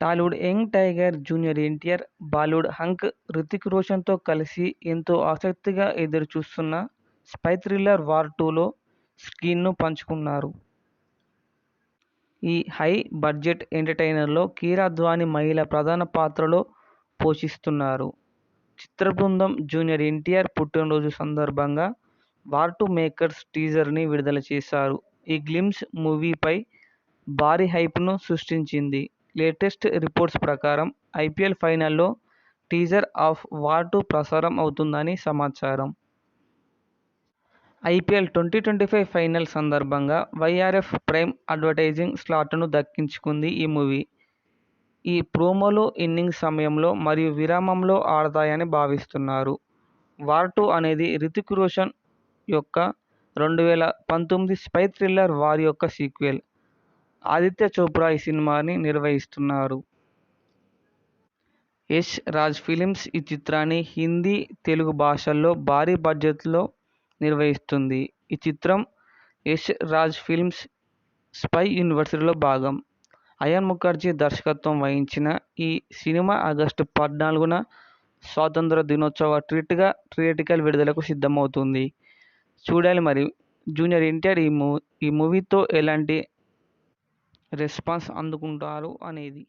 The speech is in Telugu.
Tollywood young tiger junior NTR, Bollywood hunk Hrithik రోషన్తో కలిసి ఎంతో ఆసక్తిగా ఎదురుచూస్తున్న స్పై థ్రిల్లర్ వార్ టూలో స్క్రీన్ను పంచుకున్నారు. ఈ హై బడ్జెట్ ఎంటర్టైనర్లో కీరా అద్వానీ మహిళ ప్రధాన పాత్రలో పోషిస్తున్నారు. చిత్రబృందం జూనియర్ ఎన్టీఆర్ పుట్టినరోజు సందర్భంగా వార్ టూ మేకర్స్ టీజర్ని విడుదల చేశారు. ఈ గ్లిమ్స్ మూవీపై భారీ హైప్ను సృష్టించింది. లేటెస్ట్ రిపోర్ట్స్ ప్రకారం ఐపీఎల్ ఫైనల్లో టీజర్ ఆఫ్ వార్ టూ ప్రసారం అవుతుందని సమాచారం. IPL twenty twenty five final సందర్భంగా వైఆర్ఎఫ్ ప్రైమ్ అడ్వర్టైజింగ్ స్లాట్ను దక్కించుకుంది ఈ మూవీ. ఈ ప్రోమోలు ఇన్నింగ్స్ సమయంలో మరియు విరామంలో ఆడతాయని భావిస్తున్నారు. వార్ టూ అనేది రితిక్ రోషన్ యొక్క రెండు వేల పంతొమ్మిది స్పై థ్రిల్లర్ వార్ యొక్క సీక్వెల్. ఆదిత్య చోప్రా ఈ సినిమాని నిర్వహిస్తున్నారు. యష్ రాజ్ ఫిలిమ్స్ ఈ చిత్రాన్ని హిందీ, తెలుగు భాషల్లో భారీ బడ్జెట్లో నిర్వహిస్తుంది. ఈ చిత్రం యష్ రాజ్ ఫిల్మ్స్ స్పై యూనివర్సిటీలో భాగం. అయాన్ ముఖర్జీ దర్శకత్వం వహించిన ఈ సినిమా ఆగస్టు పద్నాలుగున స్వాతంత్ర దినోత్సవ ట్రీట్గా థియేటికల్ విడుదలకు సిద్ధమవుతుంది. చూడాలి మరి. జూనియర్ ఎన్టీఆర్ ఈ మూవీతో ఎలాంటి రెస్పాన్స్ అందుకుంటారు అనేది.